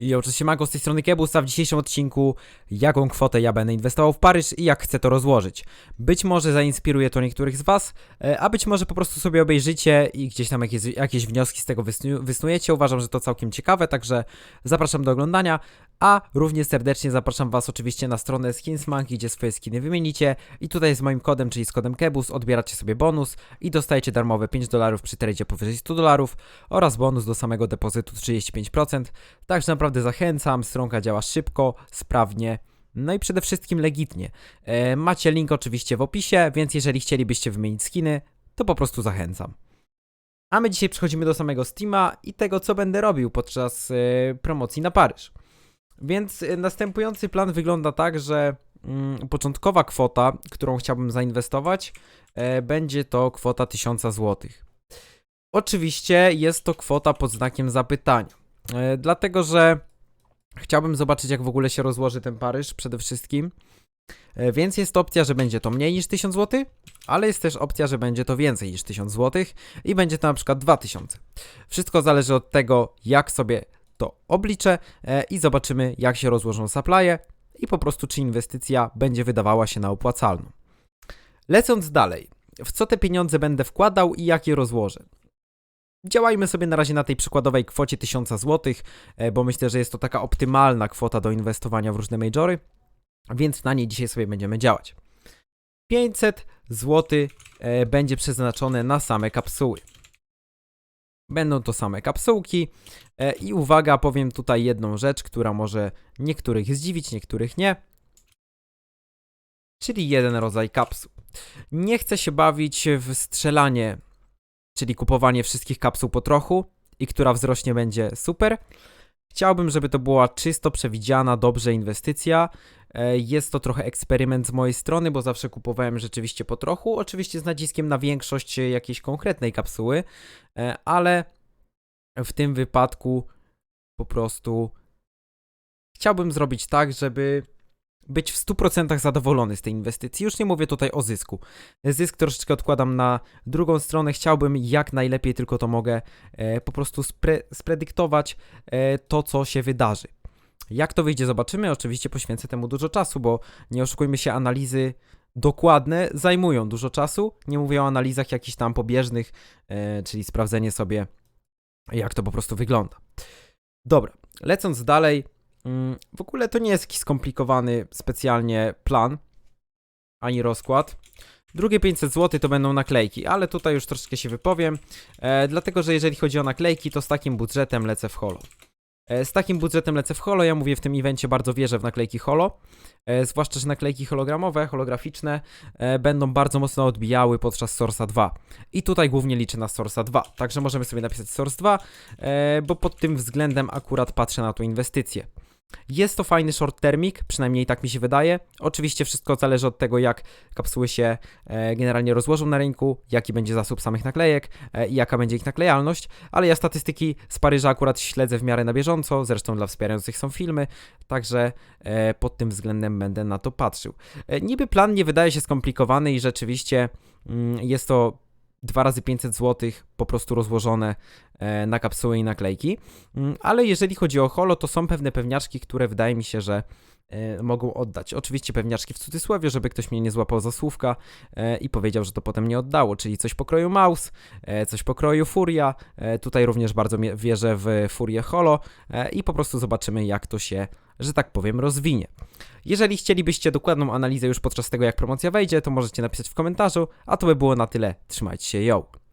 I oczywiście Mago z tej strony Kebusa w dzisiejszym odcinku jaką kwotę ja będę inwestował w Paryż i jak chcę to rozłożyć. Być może zainspiruje to niektórych z Was, e, a być może po prostu sobie obejrzycie i gdzieś tam jakieś, jakieś wnioski z tego wysnu- wysnujecie. Uważam, że to całkiem ciekawe, także zapraszam do oglądania, a również serdecznie zapraszam Was oczywiście na stronę Skinsmonkey, gdzie swoje skiny wymienicie i tutaj z moim kodem, czyli z kodem Kebus odbieracie sobie bonus i dostajecie darmowe 5 dolarów przy tradzie powyżej 100 dolarów oraz bonus do samego depozytu 35%. Także naprawdę zachęcam, stronka działa szybko, sprawnie, no i przede wszystkim legitnie. E, macie link oczywiście w opisie, więc jeżeli chcielibyście wymienić skiny, to po prostu zachęcam. A my dzisiaj przechodzimy do samego Steama i tego, co będę robił podczas e, promocji na Paryż. Więc e, następujący plan wygląda tak, że mm, początkowa kwota, którą chciałbym zainwestować, e, będzie to kwota 1000 zł. Oczywiście jest to kwota pod znakiem zapytania. E, dlatego, że chciałbym zobaczyć, jak w ogóle się rozłoży ten Paryż przede wszystkim. E, więc jest opcja, że będzie to mniej niż 1000 zł, ale jest też opcja, że będzie to więcej niż 1000 zł i będzie to na przykład 2000. Wszystko zależy od tego, jak sobie to obliczę e, i zobaczymy, jak się rozłożą supply'e i po prostu, czy inwestycja będzie wydawała się na opłacalną. Lecąc dalej, w co te pieniądze będę wkładał i jak je rozłożę? Działajmy sobie na razie na tej przykładowej kwocie 1000 zł, e, bo myślę, że jest to taka optymalna kwota do inwestowania w różne majory, więc na niej dzisiaj sobie będziemy działać. 500 zł e, będzie przeznaczone na same kapsuły. Będą to same kapsułki e, i uwaga, powiem tutaj jedną rzecz, która może niektórych zdziwić, niektórych nie. Czyli jeden rodzaj kapsuł. Nie chcę się bawić w strzelanie czyli kupowanie wszystkich kapsuł po trochu i która wzrośnie będzie super. Chciałbym, żeby to była czysto przewidziana, dobrze inwestycja. E, Jest to trochę eksperyment z mojej strony, bo zawsze kupowałem rzeczywiście po trochu, oczywiście z naciskiem na większość jakiejś konkretnej kapsuły, e, ale w tym wypadku po prostu chciałbym zrobić tak, żeby być w 100% zadowolony z tej inwestycji. Już nie mówię tutaj o zysku. Zysk troszeczkę odkładam na drugą stronę. Chciałbym jak najlepiej tylko to mogę e, po prostu spre spredyktować to, co się wydarzy. Jak to wyjdzie, zobaczymy. Oczywiście poświęcę temu dużo czasu, bo nie oszukujmy się, analizy dokładne zajmują dużo czasu. Nie mówię o analizach jakichś tam pobieżnych, e, czyli sprawdzenie sobie, jak to po prostu wygląda. Dobra, lecąc dalej, Mm, W ogóle to nie jest jakiś skomplikowany specjalnie plan, ani rozkład. Drugie 500 zł to będą naklejki, ale tutaj już troszeczkę się wypowiem, e, dlatego że jeżeli chodzi o naklejki, to z takim budżetem lecę w holo. E, z takim budżetem lecę w holo, ja mówię w tym evencie bardzo wierzę w naklejki holo, e, zwłaszcza, że naklejki hologramowe, holograficzne e, będą bardzo mocno odbijały podczas Source'a 2. I tutaj głównie liczę na Source'a 2, także możemy sobie napisać Source 2, e, bo pod tym względem akurat patrzę na tą inwestycję. Jest to fajny short termik, przynajmniej tak mi się wydaje. Oczywiście wszystko zależy od tego, jak kapsuły się e, generalnie rozłożą na rynku, jaki będzie zasób samych naklejek e, i jaka będzie ich naklejalność, ale ja statystyki z Paryża akurat śledzę w miarę na bieżąco, zresztą dla wspierających są filmy, także e, pod tym względem będę na to patrzył. Niby plan nie wydaje się skomplikowany i rzeczywiście mm, jest to 2 razy 500 zł po prostu rozłożone e, na kapsuły i naklejki. Mm, Ale jeżeli chodzi o holo, to są pewne pewniaczki, które wydaje mi się, że e, mogą oddać. Oczywiście pewniaczki w cudzysłowie, żeby ktoś mnie nie złapał za słówka e, i powiedział, że to potem nie oddało, czyli coś pokroju Maus, e, coś pokroju Furia. Tutaj również bardzo wierzę w Furię Holo i po prostu zobaczymy, jak to się, że tak powiem, rozwinie. Jeżeli chcielibyście dokładną analizę już podczas tego, jak promocja wejdzie, to możecie napisać w komentarzu, a to by było na tyle. Trzymajcie się, yo!